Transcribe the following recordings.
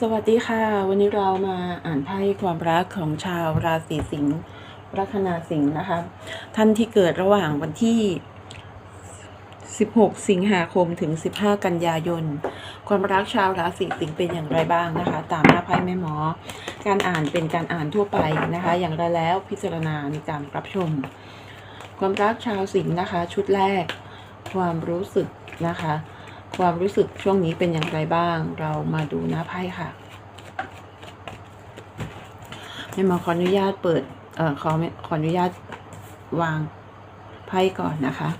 สวัสดีค่ะ วันนี้เรามาอ่านไพ่ความรักของชาวราศีสิงห์ลัคนาสิงห์นะคะท่านที่เกิดระหว่างวันที่ 16 สิงหาคมถึง 15 กันยายน ความรักชาวราศีสิงห์เป็นอย่างไรบ้างนะคะ ตามหน้าไพ่แม่หมอ การอ่านเป็นการอ่านทั่วไปนะคะ อย่างไรแล้วพิจารณาในการรับชม ความรักชาวสิงห์นะคะ ชุดแรก ความรู้สึกนะคะ ความรู้สึกช่วงนี้เป็นอย่างไรบ้าง เรามาดูหน้าไพ่ค่ะให้มาขออนุญาตเปิดเอ่อขอขออนุญาตวางไพ่ก่อนนะคะ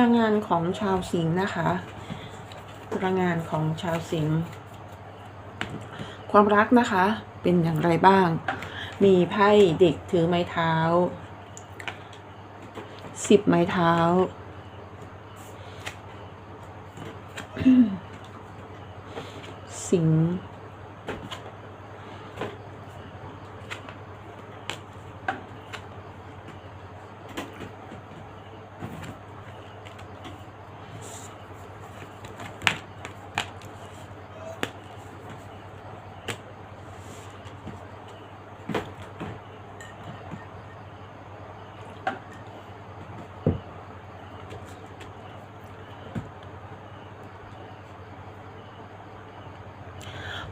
ลังงานของชาวสิงห์นะคะ พลังงานของชาวสิงห์ความรักนะคะเป็นอย่างไรบ้าง มีไพ่เด็กถือไม้เท้าสิบไม้เท้า สิงห์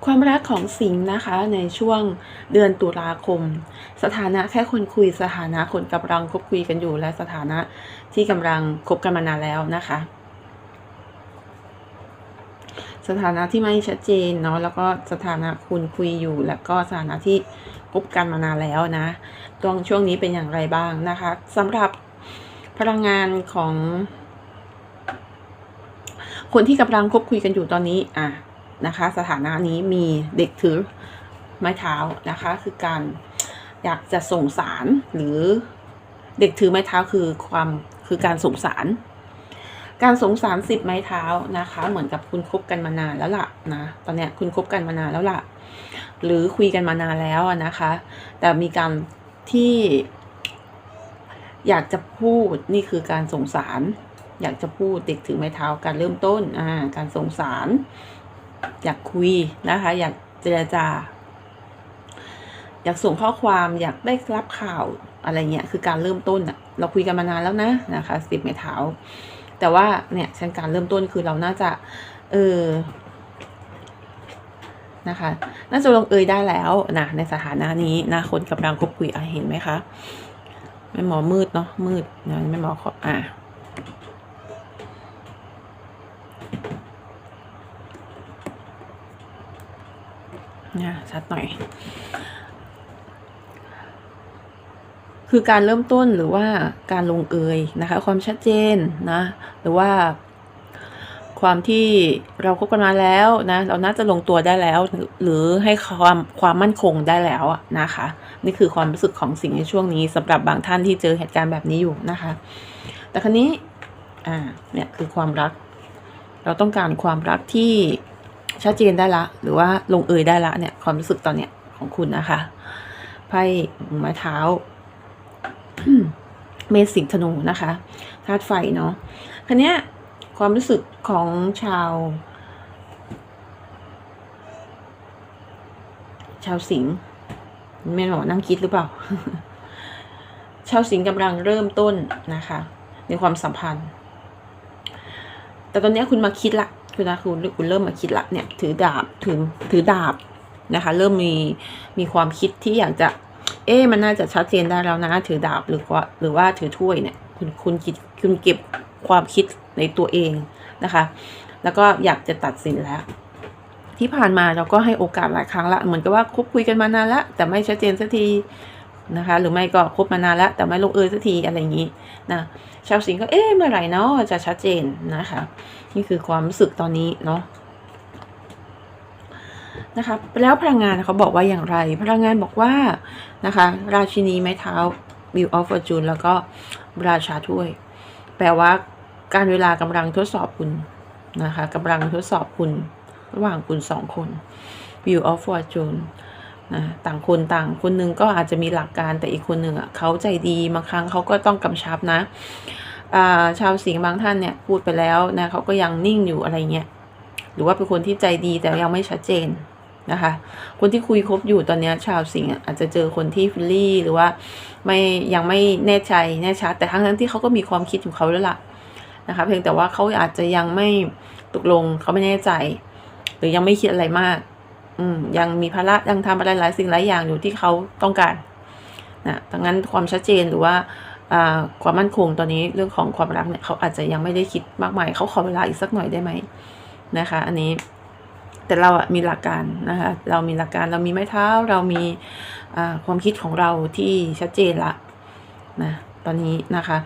ความรักของสิงห์นะคะในช่วงเดือนตุลาคม สถานะแค่คนคุยสถานะคนกำลังคบคุยกันอยู่ และสถานะที่กำลังคบกันมานานแล้วนะคะ สถานะที่ไม่ชัดเจนเนาะแล้วก็สถานะคุณคุยอยู่ แล้วก็สถานะที่คบกันมานานแล้วนะตรงช่วงนี้เป็นอย่างไรบ้างนะคะสำหรับพลังงานของคนที่กำลังคบคุยกันอยู่ตอนนี้ อะ นะคะ สถานะนี้มีเด็กถือไม้เท้านะคะ คือการอยากจะส่งสารหรือเด็กถือไม้เท้าคือความคือการส่งสารการสงสารสิบไม้เท้านะคะ เหมือนกับคุณคบกันมานานแล้วล่ะนะตอนเนี้ยคุณคบกันมานานแล้วล่ะ หรือคุยกันมานานแล้วนะคะ แต่มีการที่อยากจะพูดนี่คือการส่งสาร อยากจะพูดเด็กถือไม้เท้าการเริ่มต้นอ่าการส่งสาร อยากคุยนะคะ อยากเจรจา อยากส่งข้อความอยากได้รับข่าวอะไรเงี้ยคือการเริ่มต้นอะเราคุยกันมานานแล้วนะนะคะสิบไม้เท้า แต่ว่าเนี่ยฉันการเริ่มต้นคือเราน่าจะเออนะคะ น่าจะลงเอยได้แล้วนะในสถานะนี้นะคนกำลังคบคุยอะเห็นไหมคะแม่หมอมืดเนาะมืดนะแม่หมอขออะ นะชัดหน่อย คือการเริ่มต้นหรือว่าการลงเอยนะคะ ความชัดเจนนะ หรือว่าความที่เราคบกันมาแล้วนะ เราน่าจะลงตัวได้แล้ว หรือให้ความความมั่นคงได้แล้วนะคะ นี่คือความรู้สึกของสิ่งในช่วงนี้สำหรับบางท่านที่เจอเหตุการณ์แบบนี้อยู่นะคะ แต่ครั้นี้อ่าเนี่ยคือความรัก เราต้องการความรักที่ ชัดเจนได้ละ หรือว่าลงเอยได้ละเนี่ยความรู้สึกตอนเนี้ยของคุณนะคะไพ่ไม้เท้าเมษสิงห์ธนูนะคะธาตุไฟเนาะคันนี้ยความรู้สึกของชาว ชาวสิงห์ไม่หมอนั่งคิดหรือเปล่า ชาวสิงห์กำลังเริ่มต้นนะคะ ในความสัมพันธ์ แต่ตอนนี้คุณมาคิดละ คุณนะคุณคุณเริ่มมาคิดละเนี่ยถือดาบถือถือดาบนะคะ เริ่มมีมีความคิดที่อยากจะ เอ๊มันน่าจะชัดเจนได้แล้วนะถือดาบหรือว่าหรือว่าถือถ้วยเนี่ย คุณคุณคิดคุณเก็บความคิดในตัวเองนะคะ แล้วก็อยากจะตัดสินแล้วที่ผ่านมาเราก็ให้โอกาสหลายครั้งละเหมือนกับว่าคบคุยกันมานานล้วแต่ไม่ชัดเจนสักทีนะคะหรือไม่ก็คบมานานแล้วแต่ไม่ลงเอยสักทีอะไรอย่างนี้นะชาวสิงห์ก็เอ๊ะเมื่อไหร่เนาะจะชัดเจนนะคะ นี่คือความรู้สึกตอนนี้เนาะนะคะแล้วพลังงานเขาบอกว่าอย่างไร พลังงานบอกว่านะคะ ราชินีไม้เท้า Wheel of Fortune แล้วก็ราชาถ้วย แปลว่าการเวลากำลังทดสอบคุณนะคะกำลังทดสอบคุณระหว่างคุณสองคน View of Fortune นะต่างคนต่างคนหนึ่งก็อาจจะมีหลักการแต่อีกคนหนึ่งอะเขาใจดีบางครั้งเขาก็ต้องกำชับนะ ชาวสิงห์บางท่านเนี่ยพูดไปแล้วนะเขาก็ยังนิ่งอยู่อะไรเงี้ยหรือว่าเป็นคนที่ใจดีแต่ยังไม่ชัดเจนนะคะ คนที่คุยคบอยู่ตอนเนี้ยชาวสิงห์อะอาจจะเจอคนที่ฟิลลี่หรือว่าไม่ยังไม่แน่ใจแน่ชัดแต่ทั้งนั้นที่เขาก็มีความคิดของเขาแล้วล่ะนะคะเพียงแต่ว่าเขาอาจจะยังไม่ตกลงเขาไม่แน่ใจ หรือยังไม่คิดอะไรมาก อืมยังมีภาระยังทำอะไรหลายสิ่งหลายอย่างอยู่ที่เขาต้องการนะดังนั้นความชัดเจนหรือว่าอ่า ความมั่นคงตอนนี้เรื่องของความรักเนี่ยเขาอาจจะยังไม่ได้คิดมากมายเขาขอเวลาอีกสักหน่อยได้ไหมนะคะ อันนี้แต่เราอะมีหลักการนะคะเรามีหลักการเรามีไม้เท้าเรามีความคิดของเราที่ชัดเจนละนะตอนนี้นะคะ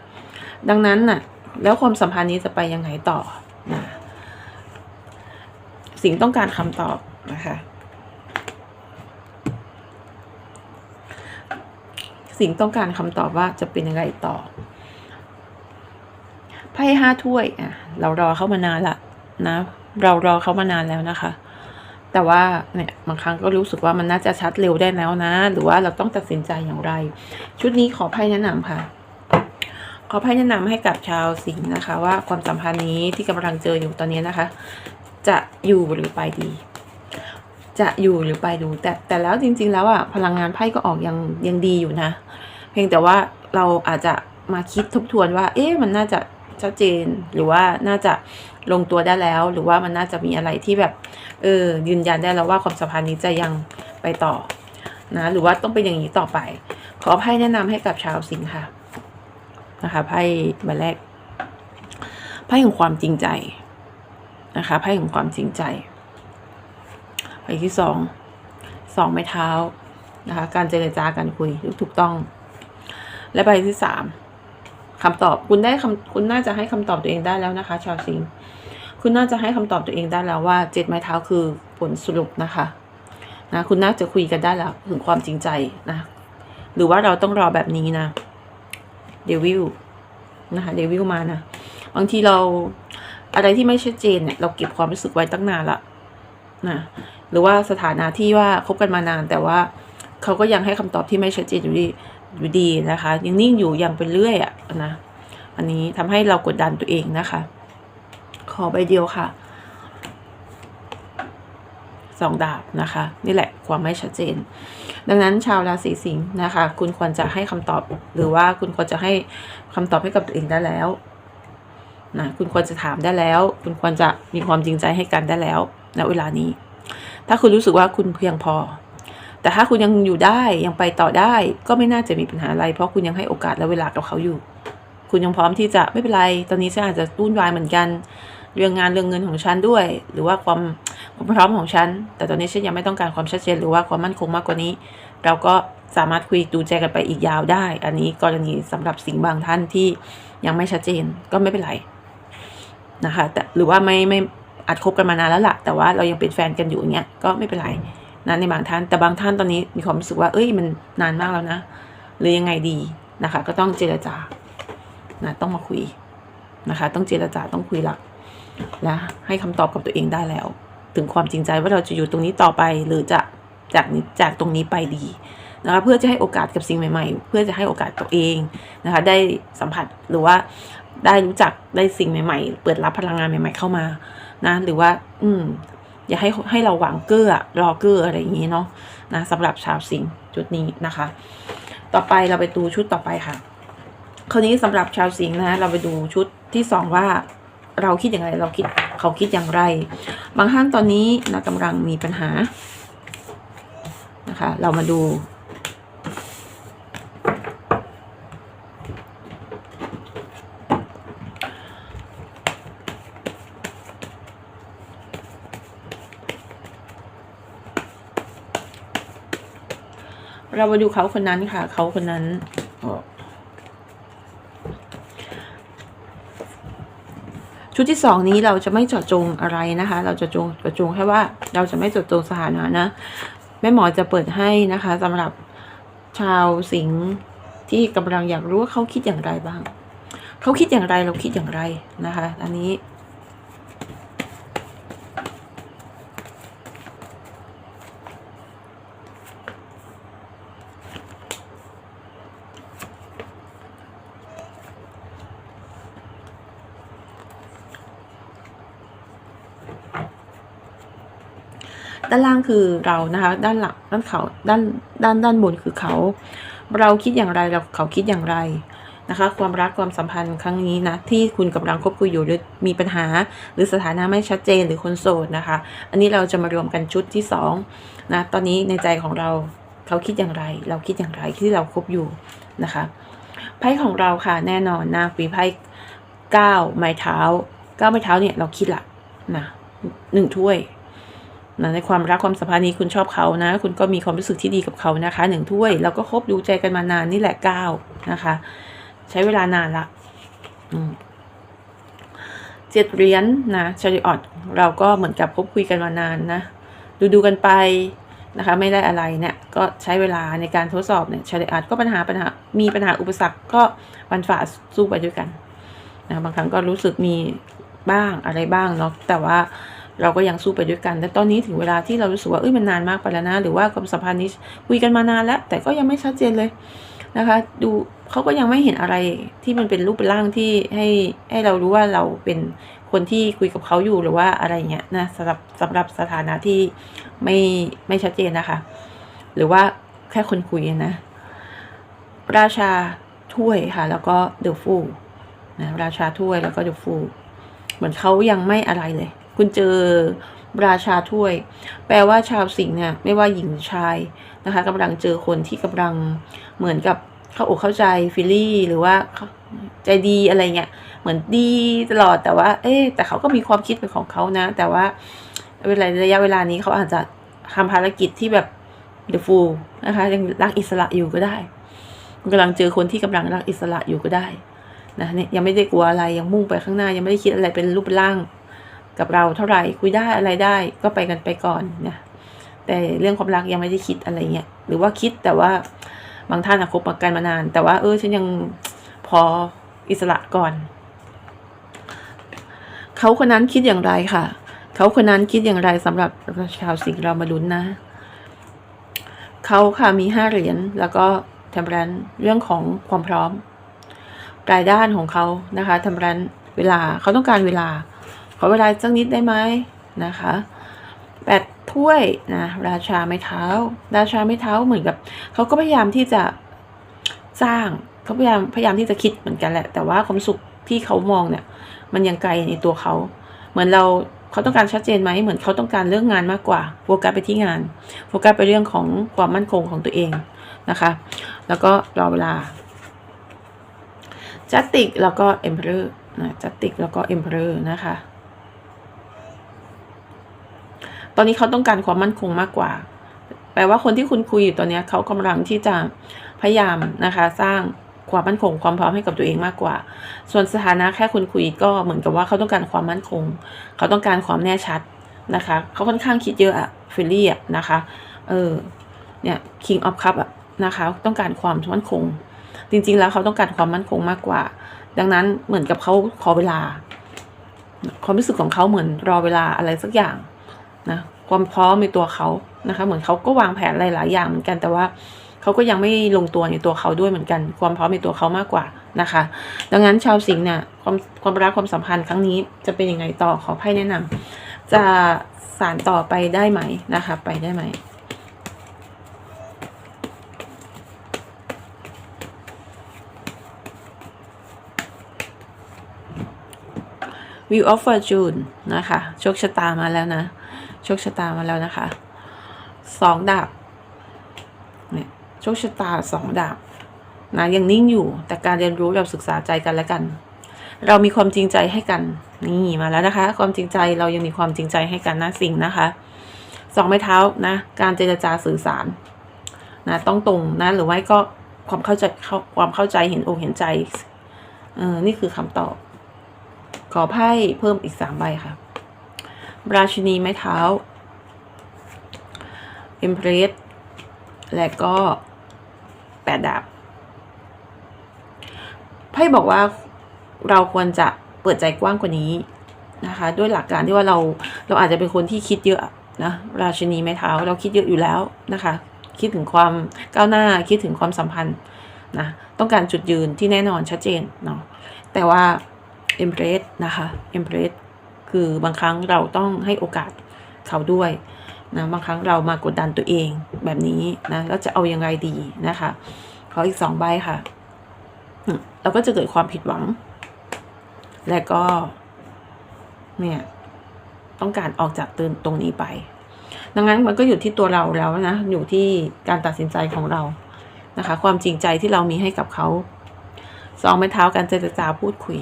ดังนั้นน่ะแล้วความสัมพันธ์นี้จะไปยังไงต่อนะสิ่งต้องการคำตอบนะคะ สิ่งต้องการคำตอบว่าจะเป็นยังไงต่อ ไพ่ห้าถ้วยอะเรารอเข้ามานานละนะ เรารอเขามานานแล้วนะคะ แต่ว่าเนี่ยบางครั้งก็รู้สึกว่ามันน่าจะชัดเร็วได้แล้วนะ หรือว่าเราต้องตัดสินใจอย่างไร ชุดนี้ขอไพ่แนะนำค่ะขอไพ่แนะนำให้กับชาวสิงห์นะคะ ว่าความสัมพันธ์นี้ที่กำลังเจออยู่ตอนนี้นะคะ จะอยู่หรือไปดี จะอยู่หรือไปดูแต่แต่แล้วจริง ๆ แล้วอะพลังงานไพ่ก็ออกยังยังดีอยู่นะ เพียงแต่ว่าเราอาจจะมาคิดทบทวนว่า เอ๊ะมันน่าจะชัดเจนหรือว่าน่าจะลงตัวได้แล้ว หรือว่ามันน่าจะมีอะไรที่แบบเออยืนยันได้แล้วว่าความสัมพันธ์นี้จะยังไปต่อนะหรือว่าต้องเป็นอย่างนี้ต่อไป ขอไพ่แนะนำให้กับชาวสิงห์ค่ะนะคะไพ่ใบแรกไพ่ของความจริงใจนะคะไพ่ของความจริงใจ ไพ่ที่สองสองไม้เท้านะคะ การเจรจาการคุยถูกต้อง และใบที่สามคำตอบคุณได้คำคุณน่าจะให้คำตอบตัวเองได้แล้วนะคะ ชาวสิงห์คุณน่าจะให้คำตอบตัวเองได้แล้วว่าเจ็ดไม้เท้าคือผลสรุปนะคะนะคุณน่าจะคุยกันได้แล้วถึงความจริงใจนะหรือว่าเราต้องรอแบบนี้นะเดวิลนะคะเดวิลมานะบางทีเราอะไรที่ไม่ชัดเจนเนี่ยเราเก็บความรู้สึกไว้ตั้งนานละนะ หรือว่าสถานะที่ว่าคบกันมานาน แต่ว่าเขาก็ยังให้คำตอบที่ไม่ชัดเจนอยู่ดีอยู่ดีนะคะ ยังนิ่งอยู่ยังเป็นเรื่อยอะนะอันนี้ทำให้เรากดดันตัวเองนะคะ ขอใบเดียวค่ะสองดาบนะคะ นี่แหละความไม่ชัดเจน ดังนั้นชาวราศีสิงห์นะคะ คุณควรจะให้คำตอบ หรือว่าคุณควรจะให้คำตอบให้กับตัวเองได้แล้วนะคุณควรจะถามได้แล้ว คุณควรจะมีความจริงใจให้กันได้แล้วณเวลานี้ คุณรู้สึกว่าคุณเพียงพอ แต่ถ้าคุณยังอยู่ได้ยังไปต่อได้ ก็ไม่น่าจะมีปัญหาอะไร เพราะคุณยังให้โอกาสและเวลากับเขาอยู่ คุณยังพร้อมที่จะไม่เป็นไร ตอนนี้ฉันอาจจะวุ่นวายเหมือนกัน เรื่องงานเรื่องเงินของฉันด้วย หรือว่าความความพร้อมของฉัน แต่ตอนนี้ฉันยังไม่ต้องการความชัดเจนหรือว่าความมั่นคงมากกว่านี้ เราก็สามารถคุยดูใจกันไปอีกยาวได้ อันนี้กรณีสำหรับสิ่งบางท่านที่ยังไม่ชัดเจนก็ไม่เป็นไรนะคะแต่หรือว่าไม่ไม่ อาจคบกันมานานแล้วล่ะ แต่ว่าเรายังเป็นแฟนกันอยู่อย่างเงี้ยก็ไม่เป็นไรนะในบางท่านแต่บางท่านตอนนี้มีความรู้สึกว่า เอ้ยมันนานมากแล้วนะหรือยังไงดีนะคะ ก็ต้องเจรจานะต้องมาคุยนะคะ ต้องเจรจาต้องคุยหลัก และให้คำตอบกับตัวเองได้แล้ว ถึงความจริงใจว่าเราจะอยู่ตรงนี้ต่อไปหรือจะจากนี้จากตรงนี้ไปดีนะคะเพื่อจะให้โอกาสกับสิ่งใหม่ๆ เพื่อจะให้โอกาสตัวเองนะคะ ได้สัมผัสหรือว่าได้รู้จักได้สิ่งใหม่ ๆ เปิดรับพลังงานใหม่ ๆ เข้ามา นะหรือว่า อืม อย่าให้ให้เราหวังเกื้อรอเกื้ออะไรอย่างนี้เนาะนะสำหรับชาวสิงห์ชุดนี้นะคะ ต่อไปเราไปดูชุดต่อไปค่ะคราวนี้สำหรับชาวสิงห์นะเราไปดูชุดที่สองว่าเราคิดอย่างไรเราคิดเขาคิดอย่างไร บางท่านตอนนี้นะกำลังมีปัญหานะคะ เรามาดู เรามาดูเขาคนนั้นค่ะ เขาคนนั้นชุดที่สองนี้เราจะไม่เจาะจงอะไรนะคะ เราจะจงเจาะจงแค่ว่าเราจะไม่เจาะจงสถานะนะแม่หมอจะเปิดให้นะคะสำหรับชาวสิงห์ที่กำลังอยากรู้ว่าเขาคิดอย่างไรบ้าง เขาคิดอย่างไรเราคิดอย่างไรนะคะ อันนี้ ด้านล่างคือเรานะคะ ด้านหลังด้านเขาด้านด้านด้านบนคือเขา เราคิดอย่างไรเราเขาคิดอย่างไรนะคะ ความรักความสัมพันธ์ครั้งนี้นะที่คุณกำลังคบคุยอยู่หรือมีปัญหา หรือสถานะไม่ชัดเจนหรือคนโสดนะคะ อันนี้เราจะมารวมกันชุดที่สองนะตอนนี้ในใจของเราเขาคิดอย่างไร เราคิดอย่างไรที่เราคบอยู่นะคะไพ่ของเราค่ะแน่นอนนะปีไพ่เก้าไม้เท้าเก้าไม้เท้าเนี่ยเราคิดละนะหนึ่งถ้วย นะในความรักความสัมพันธ์นี้คุณชอบเขานะ คุณก็มีความรู้สึกที่ดีกับเขานะคะหนึ่งถ้วย แล้วก็คบดูใจกันมานานนี่แหละเก้านะคะ ใช้เวลานานละเจ็ดเหรียญนะชาริออตเราก็เหมือนกับคบคุยกันมานานนะ ดูดูกันไปนะคะ ไม่ได้อะไรเนี่ยก็ใช้เวลาในการทดสอบเนี่ยชาริออตก็ปัญหาปัญหามีปัญหาอุปสรรคก็ฟันฝ่าสู้ไปด้วยกันนะบางครั้งก็รู้สึกมีบ้างอะไรบ้างเนาะแต่ว่า เราก็ยังสู้ไปด้วยกัน แต่ตอนนี้ถึงเวลาที่เรารู้สึกว่าเอ้ยมันนานมากไปแล้วนะหรือว่าความสัมพันธ์นี้คุยกันมานานแล้ว แต่ก็ยังไม่ชัดเจนเลยนะคะ ดูเขาก็ยังไม่เห็นอะไรที่มันเป็นรูปเป็นร่างที่ให้ให้เรารู้ว่าเราเป็นคนที่คุยกับเขาอยู่หรือว่าอะไรเงี้ยนะสำหรับสำหรับสถานะที่ไม่ไม่ชัดเจนนะคะ หรือว่าแค่คนคุยนะ ราชาถ้วยค่ะ แล้วก็เดอะฟูนะราชาถ้วยแล้วก็เดอะฟูเหมือนเขายังไม่อะไรเลย คุณเจอราชาถ้วย แปลว่าชาวสิงห์เนี่ยไม่ว่าหญิงหรือชายนะคะกำลังเจอคนที่กำลังเหมือนกับเข้าอกเข้าใจฟิลลี่หรือว่าใจดีอะไรเงี้ยเหมือนดีตลอดแต่ว่า เอ๊แต่เขาก็มีความคิดเป็นของเขานะ แต่ว่าเวลาระยะเวลานี้เขาอาจจะทำภารกิจที่แบบเดอะฟูนะคะยังรักอิสระอยู่ก็ได้กำลังเจอคนที่กำลังรักอิสระอยู่ก็ได้นะเนี่ยยังไม่ได้กลัวอะไรยังมุ่งไปข้างหน้ายังไม่ได้คิดอะไรเป็นรูปร่าง กับเราเท่าไหร่คุยได้อะไรได้ก็ไปกันไปก่อนนะแต่เรื่องความรักยังไม่ได้คิดอะไรเงี้ยหรือว่าคิดแต่ว่าบางท่านอะคบกันมานาน แต่ว่าเออฉันยังพออิสระก่อน เขาคนนั้นคิดอย่างไรค่ะ เขาคนนั้นคิดอย่างไรสำหรับชาวสิงห์เรามาลุ้นนะ เขาค่ะมีห้าเหรียญแล้วก็ทำรันเรื่องของความพร้อมรายด้านของเขานะคะทำรันเวลาเขาต้องการเวลา ขอเวลาสักนิดได้ไหมนะคะแปดถ้วยนะราชาไม้เท้า ราชาไม้เท้าเหมือนกับเขาก็พยายามที่จะสร้างเขาพยายามพยายามที่จะคิดเหมือนกันแหละ แต่ว่าความสุขที่เขามองเนี่ย มันยังไกลในตัวเขา เหมือนเราเขาต้องการชัดเจนไหมเหมือนเขาต้องการเรื่องงานมากกว่าโฟกัสไปที่งานโฟกัสไปเรื่องของความมั่นคงของตัวเองนะคะ แล้วก็รอเวลาจัตติกแล้วก็เอ็มเพอร์นะจัตติกแล้วก็เอ็มเพอร์นะคะ ตอนนี้เขาต้องการความมั่นคงมากกว่า แปลว่าคนที่คุณคุยอยู่ตอนนี้เขากำลังที่จะพยายามนะคะ สร้างความมั่นคงความพร้อมให้กับตัวเองมากกว่า ส่วนสถานะแค่คุณคุยก็เหมือนกับว่าเขาต้องการความมั่นคง เขาต้องการความแน่ชัดนะคะ เขาค่อนข้างคิดเยอะอะฟิลลี่อะนะคะ เออ เนี่ย King of Cup อะนะคะ ต้องการความมั่นคง จริง ๆ แล้วเขาต้องการความมั่นคงมากกว่า ดังนั้นเหมือนกับเขาขอเวลา ความรู้สึกของเขาเหมือนรอเวลาอะไรสักอย่าง นะความพร้อมในตัวเขานะคะ เหมือนเขาก็วางแผนหลายๆอย่างเหมือนกันแต่ว่าเขาก็ยังไม่ลงตัวในตัวเขาด้วยเหมือนกัน ความพร้อมในตัวเขามากกว่านะคะ ดังนั้นชาวสิงห์เนี่ยความความรักความสัมพันธ์ครั้งนี้จะเป็นยังไงต่อขอไพ่แนะนำจะสานต่อไปได้ไหมนะคะ ไปได้ไหม View of Fortune นะคะโชคชะตามาแล้วนะ โชคชะตามาแล้วนะคะสองดาบเนี่ยโชคชะตาสองดาบนะยังนิ่งอยู่แต่การเรียนรู้เราศึกษาใจกันและกัน เรามีความจริงใจให้กันนี่มาแล้วนะคะ ความจริงใจเรายังมีความจริงใจให้กันนะสิ่งนะคะสองไม้เท้านะการเจรจาสื่อสารนะต้องตรงนะหรือว่าก็ความเข้าใจความเข้าใจเห็นอกเห็นใจเออนี่คือคำตอบ ขอไพ่เพิ่มอีกสามใบค่ะ ราชินีไม้เท้าเอ็มเพรสและก็แปดดาบไพ่บอกว่าเราควรจะเปิดใจกว้างกว่านี้นะคะ ด้วยหลักการที่ว่าเราเราอาจจะเป็นคนที่คิดเยอะนะราชินีไม้เท้าเราคิดเยอะอยู่แล้วนะคะ คิดถึงความก้าวหน้าคิดถึงความสัมพันธ์นะต้องการจุดยืนที่แน่นอนชัดเจนเนาะแต่ว่าเอ็มเพรสนะคะเอ็มเพรส คือบางครั้งเราต้องให้โอกาสเขาด้วยนะบางครั้งเรามากดดันตัวเองแบบนี้นะแล้วจะเอายังไงดีนะคะขออีกสองใบค่ะเราก็จะเกิดความผิดหวัง และก็ เนี่ย ต้องการออกจากตืนตรงนี้ไป ดังนั้นมันก็อยู่ที่ตัวเราแล้วนะอยู่ที่การตัดสินใจของเรานะคะ ความจริงใจที่เรามีให้กับเขาสองไม้เท้าการเจรจาพูดคุย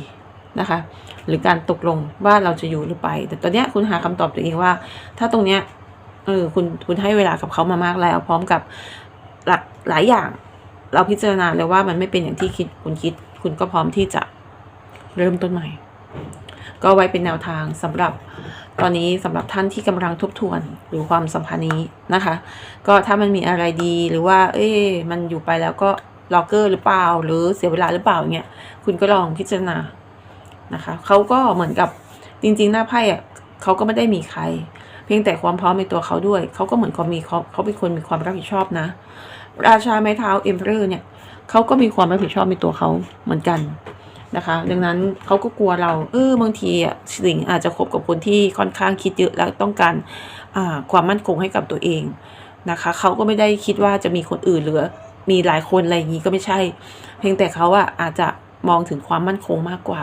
นะคะ หรือการตกลงว่าเราจะอยู่หรือไป แต่ตอนนี้คุณหาคำตอบตัวเองว่า ถ้าตรงเนี้ยเออคุณคุณให้เวลากับเขามามากแล้ว พร้อมกับหลักหลายอย่าง เราพิจารณาเลยว่ามันไม่เป็นอย่างที่คิดคุณคิด คุณก็พร้อมที่จะเริ่มต้นใหม่ ก็ไว้เป็นแนวทางสำหรับตอนนี้สำหรับท่านที่กำลังทบทวนหรือความสัมพันธ์นี้นะคะ ก็ถ้ามันมีอะไรดีหรือว่า เอ๊มันอยู่ไปแล้วก็ล็อกเกอร์หรือเปล่า หรือเสียเวลาหรือเปล่าเงี้ยคุณก็ลองพิจารณา นะคะเขาก็เหมือนกับจริง ๆ หน้าไพ่อะเขาก็ไม่ได้มีใคร เพียงแต่ความพร้อมในตัวเขาด้วย เขาก็เหมือนเขามีเขาเขาเป็นคนมีความรับผิดชอบนะ ราชาไม้เท้าเอ็มเพอร์เนี่ยเขาก็มีความรับผิดชอบในตัวเขาเหมือนกันนะคะ ดังนั้นเขาก็กลัวเรา เออบางทีอะสิงอาจจะคบกับคนที่ค่อนข้างคิดเยอะแล้วต้องการความมั่นคงให้กับตัวเองนะคะเขาก็ไม่ได้คิดว่าจะมีคนอื่นหรือมีหลายคนอะไรอย่างนี้ก็ไม่ใช่ เพียงแต่เขาอะอาจจะมองถึงความมั่นคงมากกว่า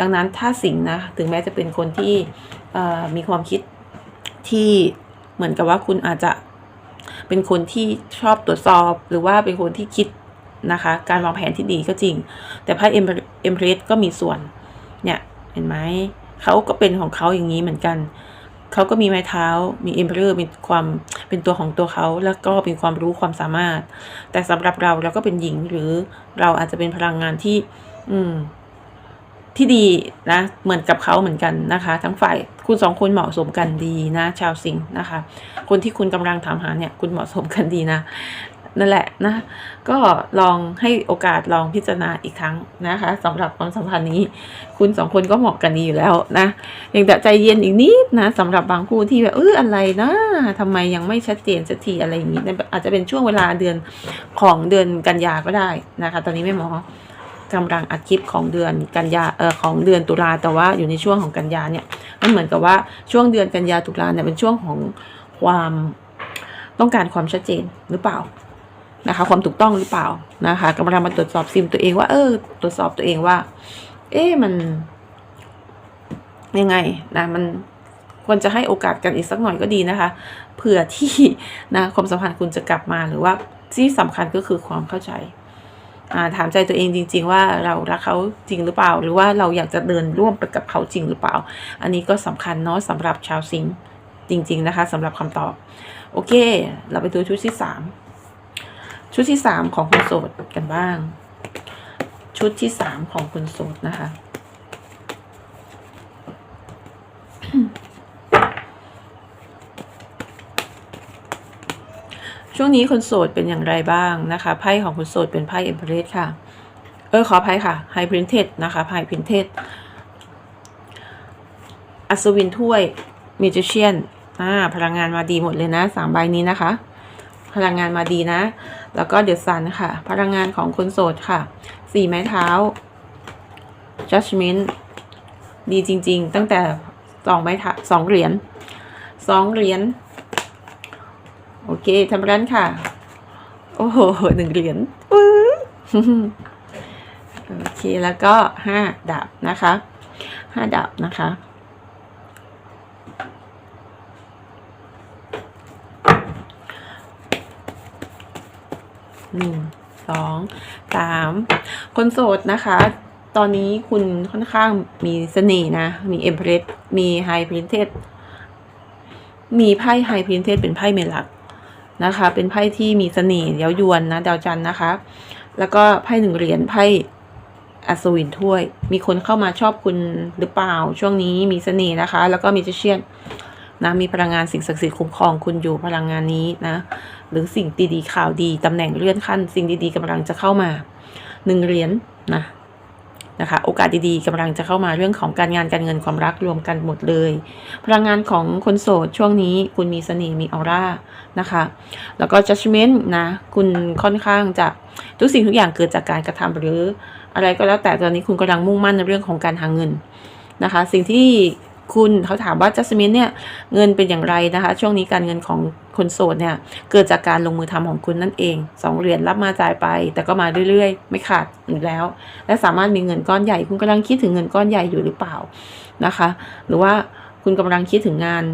ดังนั้นถ้าสิงนะถึงแม้จะเป็นคนที่มีความคิดที่เหมือนกับว่าคุณอาจจะเป็นคนที่ชอบตรวจสอบ หรือว่าเป็นคนที่คิดนะคะการวางแผนที่ดีก็จริง แต่ไพ่เอ็มเอ็มเพรสก็มีส่วนเนี่ยเห็นไหมเขาก็เป็นของเขาอย่างนี้เหมือนกันเขาก็มีไม้เท้า มีเอ็มเพรมีความเป็นตัวของตัวเขาแล้วก็เป็นความรู้ความสามารถ แต่สำหรับเราเราก็เป็นหญิงหรือเราอาจจะเป็นพลังงานที่ อืม ที่ดีนะเหมือนกับเขาเหมือนกันนะคะ ทั้งฝ่ายคุณสองคนเหมาะสมกันดีนะ ชาวสิงห์นะคะ คนที่คุณกำลังถามหาเนี่ยคุณเหมาะสมกันดีนะนั่นแหละนะ ก็ลองให้โอกาสลองพิจารณาอีกครั้งนะคะสำหรับความสัมพันธ์นี้ คุณสองคนก็เหมาะกันดีอยู่แล้วนะยังแต่ใจเย็นอีกนิดนะสำหรับบางคู่ที่แบบเอออะไรนะทำไมยังไม่ชัดเจนสักทีอะไรอย่างนี้อาจจะเป็นช่วงเวลาเดือนของเดือนกันยาก็ได้นะคะ ตอนนี้แม่หมอ กำลังอัดคลิปของเดือนกันยาเอ่อของเดือนตุลาแต่ว่าอยู่ในช่วงของกันยาเนี่ยมันเหมือนกับว่าช่วงเดือนกันยาตุลาเนี่ยเป็นช่วงของความต้องการความชัดเจนหรือเปล่านะคะ ความถูกต้องหรือเปล่านะคะกำลังมาตรวจสอบซิมตัวเองว่า เออ ตรวจสอบตัวเองว่า เอ๊ะมันยังไงนะมันควรจะให้โอกาสกันอีกสักหน่อยก็ดีนะคะ เผื่อที่นะความสัมพันธ์คุณจะกลับมาหรือว่าที่สำคัญก็คือความเข้าใจ ถามใจตัวเองจริง ๆ ว่าเรารักเขาจริงหรือเปล่า หรือว่าเราอยากจะเดินร่วมไปกับเขาจริงหรือเปล่า อันนี้ก็สำคัญเนาะสำหรับชาวสิงห์จริง ๆ นะคะสำหรับคำตอบ โอเค เราไปดูชุดที่สามชุดที่สามของคุณโสดกันบ้าง ชุดที่สามของคุณโสดนะคะ ช่วงนี้คนโสดเป็นอย่างไรบ้างนะคะไพ่ของคุณโสดเป็นไพ่เอ็มเพรสค่ะ เออขออภัยค่ะไฮพรินเทสนะคะไพ่พรินเทสอัศวินถ้วยมิจิเชียนอ่าพลังงานมาดีหมดเลยนะสามใบนี้นะคะ พลังงานมาดีนะ แล้วก็เดือะซันค่ะ พลังงานของคนโสดค่ะสี่ไม้เท้า judgment ดีจริง ๆ ตั้งแต่สองไม้เท้าสองเหรียญสองเหรียญ โอเคทำร้านค่ะ โอ้โหหนึ่งเหรียญโอเคแล้วก็ห้าดาบนะคะห้าดาบนะคะหนึ่งสองสามคนโสดนะคะ ตอนนี้คุณค่อนข้างมีเสน่ห์นะ มีเอ็มเพรสมีไฮพรินเทสมีไพ่ไฮพรินเทสเป็นไพ่เมลัก นะคะ เป็นไพ่ที่มีเสน่ห์เย้ายวนนะดาวจันนะคะ แล้วก็ไพ่หนึ่งเหรียญไพ่อัศวินถ้วย มีคนเข้ามาชอบคุณหรือเปล่า ช่วงนี้มีเสน่ห์นะคะ แล้วก็มีเจเชียนนะมีพลังงานสิ่งศักดิ์สิทธิ์คุ้มครองคุณอยู่พลังงานนี้นะ หรือสิ่งดีๆข่าวดีตำแหน่งเลื่อนขั้น สิ่งดีๆกำลังจะเข้ามาหนึ่งเหรียญนะ นะคะโอกาสดีๆกำลังจะเข้ามาเรื่องของการงานการเงินความรักรวมกันหมดเลย พลังงานของคนโสดช่วงนี้คุณมีเสน่ห์มีออร่านะคะ แล้วก็ judgment นะคุณค่อนข้างจะทุกสิ่งทุกอย่างเกิดจากการกระทำหรืออะไรก็แล้วแต่ตอนนี้คุณกำลังมุ่งมั่นในเรื่องของการหาเงินนะคะ สิ่งที่คุณเขาถามว่าจัสมินเนี่ยเงินเป็นอย่างไรนะคะ ช่วงนี้การเงินของ คนโสดเนี่ย เกิดจากการลงมือทำของคุณนั่นเองสองเหรียญรับมาจ่ายไป แต่ก็มาเรื่อยๆ ไม่ขาดอีกแล้ว และสามารถมีเงินก้อนใหญ่คุณกำลังคิดถึงเงินก้อนใหญ่อยู่หรือเปล่านะคะ หรือว่าคุณกำลังคิดถึงงาน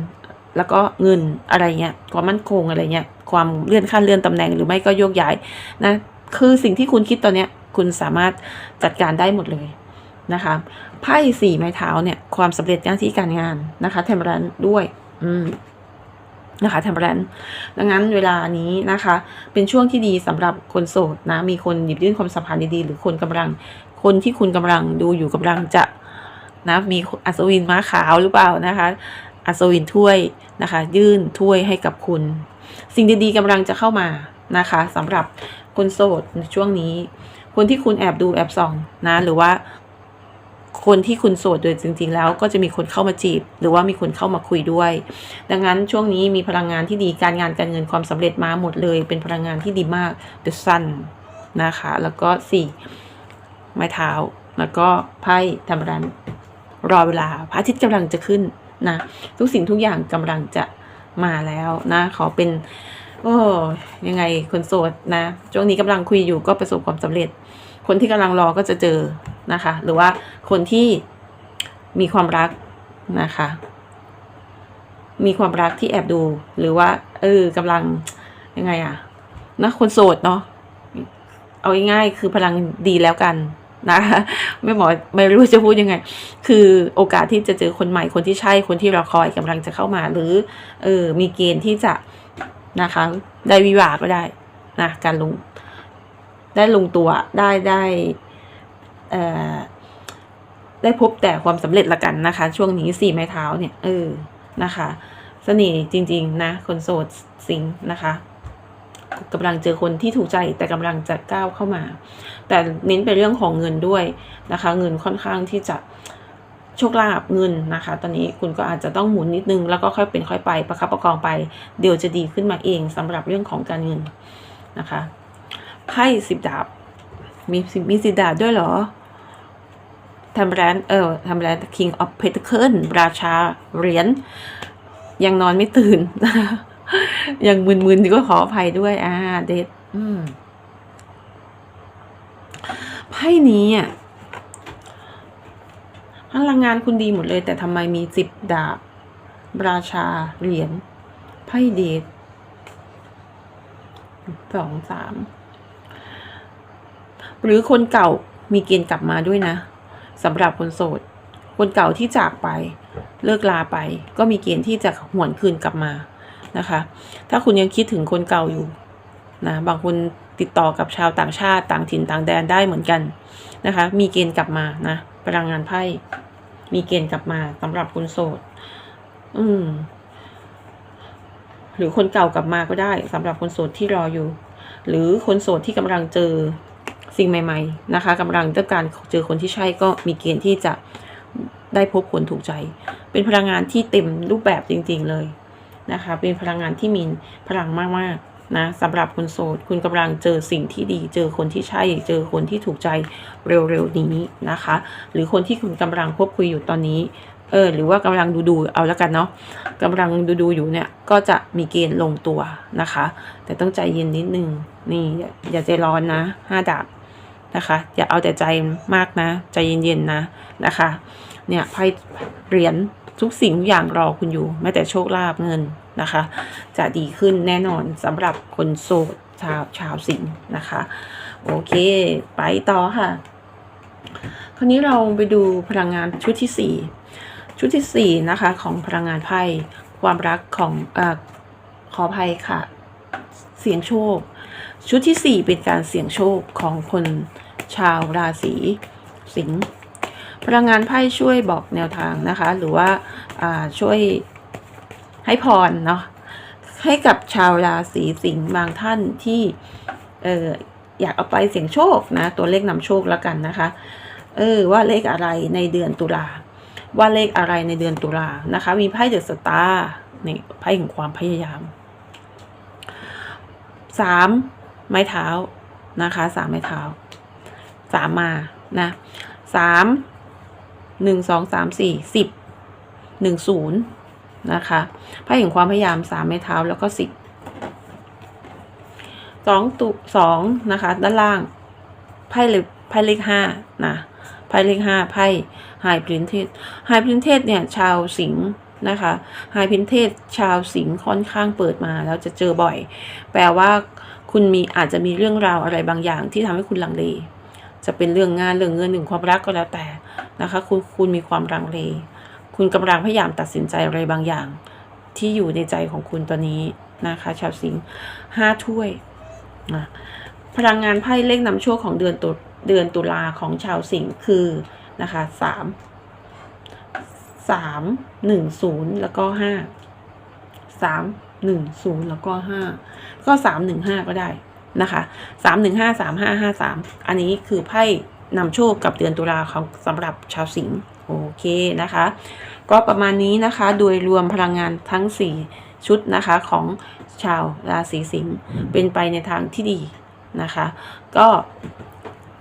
แล้วก็เงินอะไรเงี้ยความมั่นคงอะไรเงี้ยความเลื่อนขั้นเลื่อนตำแหน่งหรือไม่ก็โยกย้ายนะคือสิ่งที่คุณคิดตอนเนี้ยคุณสามารถจัดการได้หมดเลยนะคะไพ่สี่ไม้เท้าเนี่ยความสำเร็จหน้าที่การงานนะคะเทมรันด้วย อืม นะคะเทมเปอรันดังนั้นเวลานี้นะคะ เป็นช่วงที่ดีสำหรับคนโสดนะ มีคนหยิบยื่นความสัมพันธ์ดีๆ หรือคนกำลัง คนที่คุณกำลังดูอยู่กำลังจะนะมีอัศวินม้าขาวหรือเปล่านะคะ อัศวินถ้วยนะคะ ยื่นถ้วยให้กับคุณ สิ่งดีๆกำลังจะเข้ามานะคะสำหรับคนโสดในช่วงนี้ คนที่คุณแอบดูแอบส่องนะ หรือว่า คนที่คุณโสดโดยจริง ๆ แล้วก็จะมีคนเข้ามาจีบ หรือว่ามีคนเข้ามาคุยด้วย ดังนั้นช่วงนี้มีพลังงานที่ดีการงานการเงินความสำเร็จมาหมดเลย เป็นพลังงานที่ดีมาก The Sun นะคะ แล้วก็สี่ไม้เท้า แล้วก็ไพ่ธรรมรันรอเวลาพระอาทิตย์กำลังจะขึ้นนะทุกสิ่งทุกอย่างกำลังจะมาแล้วนะ ขอเป็น โอ้ยังไงคนโสดนะช่วงนี้กำลังคุยอยู่ก็ประสบความสำเร็จ คนที่กำลังรอก็จะเจอ นะคะ หรือว่าคนที่มีความรักนะคะ มีความรักที่แอบดูหรือว่า เออกำลังยังไงอะนะคนโสดเนาะเอาง่ายๆคือพลังดีแล้วกันนะคะไม่หมอไม่รู้จะพูดยังไง คือโอกาสที่จะเจอคนใหม่คนที่ใช่คนที่เรอคอยกำลังจะเข้ามา หรือเออมีเกณฑ์ที่จะนะคะได้วิวาก็ได้นะการลงได้ลงตัวได้ได้ ได้พบแต่ความสำเร็จละกันนะคะ ช่วงนี้สี่ไม้เท้าเนี่ยเออนะคะเสน่ห์จริง ๆ นะ คนโสดสิงนะคะกำลังเจอคนที่ถูกใจแต่กำลังจะก้าวเข้ามา แต่เน้นไปเรื่องของเงินด้วยนะคะ เงินค่อนข้างที่จะโชคลาภเงินนะคะ ตอนนี้คุณก็อาจจะต้องหมุนนิดนึง แล้วก็ค่อยเป็นค่อยไปประคับประคองไป เดี๋ยวจะดีขึ้นมาเองสำหรับเรื่องของการเงินนะคะไพ่สิบดาบมีมีสิบดาบด้วยเหรอ ทำแรนเออทำแรน King of Pentacle ราชาเหรียญยังนอนไม่ตื่น ยังมึนๆก็ขออภัยด้วย อ่า เดทอืมไพ่นี้อะพลังงานคุณดีหมดเลย แต่ทำไมมีสิบดาบ ราชาเหรียญไพ่เดทสองสามหรือคนเก่ามีเกณฑ์กลับมาด้วยนะ สำหรับคนโสด คนเก่าที่จากไป เลิกลาไป ก็มีเกณฑ์ที่จะหวนคืนกลับมานะคะ ถ้าคุณยังคิดถึงคนเก่าอยู่นะบางคนติดต่อกับชาวต่างชาติต่างถิ่นต่างแดนได้เหมือนกันนะคะ มีเกณฑ์กลับมานะพลังงานไพ่มีเกณฑ์กลับมาสำหรับคนโสด อืม หรือคนเก่ากลับมาก็ได้สำหรับคนโสดที่รออยู่ หรือคนโสดที่กำลังเจอ สิ่งใหม่ ๆ นะคะกำลังต้องการเจอคนที่ใช่ก็มีเกณฑ์ที่จะได้พบคนถูกใจ เป็นพลังงานที่เต็มรูปแบบจริง ๆเลยนะคะ เป็นพลังงานที่มีพลังมากๆนะสำหรับคนโสด คุณกำลังเจอสิ่งที่ดี เจอคนที่ใช่ เจอคนที่ถูกใจเร็วๆนี้นะคะ หรือคนที่คุณกำลังคบคุยอยู่ตอนนี้เออหรือว่ากำลังดูดูๆเอาแล้วกันเนาะกำลังดูดูๆอยู่เนี่ยก็จะมีเกณฑ์ลงตัวนะคะ แต่ต้องใจเย็นนิดนึงนี่อย่าใจร้อนนะห้าดาบ นะคะ อย่าเอาแต่ใจมากนะ ใจเย็นๆนะนะคะ เนี่ยไพ่เหรียญทุกสิ่งทุกอย่างรอคุณอยู่แม้แต่โชคลาภเงินนะคะ จะดีขึ้นแน่นอนสำหรับคนโสดชาวชาวสิงห์นะคะ โอเคไปต่อค่ะ คราวนี้เราไปดูพลังงานชุดที่สี่ชุดที่สี่นะคะ ของพลังงานไพ่ความรักของอ่อขออภัยค่ะ เสียงโชค ชุดที่สี่เป็นการเสี่ยงโชคของคน ชาวราศีสิงห์พลังงานไพ่ช่วยบอกแนวทางนะคะ หรือว่าาช่วยให้พรเนาะให้กับชาวราศีสิงห์บางท่านที่เอออยากเอาไปเสี่ยงโชคนะ ตัวเลขนำโชคแล้วกันนะคะ เออว่าเลขอะไรในเดือนตุลาว่าเลขอะไรในเดือนตุลานะคะ มีไพ่เดอะสตาร์นี่ไพ่แห่งความพยายามสามไม้เท้านะคะสามไม้เท้า สามมานะสามหนึ่งสองสามสี่สิบหนึ่งศูนย์นะคะไพ่แห่งความพยายามสามไม้เท้าแล้วก็สิบสองตุสองนะคะ ด้านล่างไพ่เลขไพ่เลขห้านะไพ่เลขห้าไพ่ไฮพรินเทสไฮพรินเทสเนี่ยชาวสิงห์นะคะไฮพรินเทสชาวสิงห์ค่อนข้างเปิดมาแล้วจะเจอบ่อย แปลว่าคุณมีอาจจะมีเรื่องราวอะไรบางอย่างที่ทำให้คุณลังเล จะเป็นเรื่องงานเรื่องเงินหนึ่งความรักก็แล้วแต่นะคะ คุณคุณมีความลังเล คุณกำลังพยายามตัดสินใจอะไรบางอย่าง ที่อยู่ในใจของคุณตอนนี้นะคะ ชาวสิงห์ห้าถ้วยนะพลังงานไพ่เลขนำโชคของเดือนตุเดือนตุลาของชาวสิงห์คือนะคะสามสามหนึ่งศูนย์แล้วก็ห้าสามหนึ่งศูนย์แล้วก็ห้าก็สามหนึ่งห้าก็ได้ นะคะสามหนึ่งห้าสามห้าห้าสามอันนี้คือไพ่นำโชคกับเดือนตุลาของสำหรับชาวสิงห์โอเคนะคะ ก็ประมาณนี้นะคะโดยรวมพลังงานทั้ง 4 ชุดนะคะของชาวราศีสิงห์เป็นไปในทางที่ดีนะคะ ก็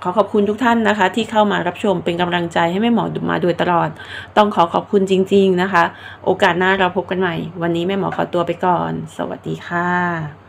ขอขอบคุณทุกท่านนะคะ ที่เข้ามารับชมเป็นกำลังใจให้แม่หมอมาโดยตลอด ต้องขอขอบคุณจริง ๆนะคะ โอกาสหน้าเราพบกันใหม่ วันนี้แม่หมอขอตัวไปก่อน สวัสดีค่ะ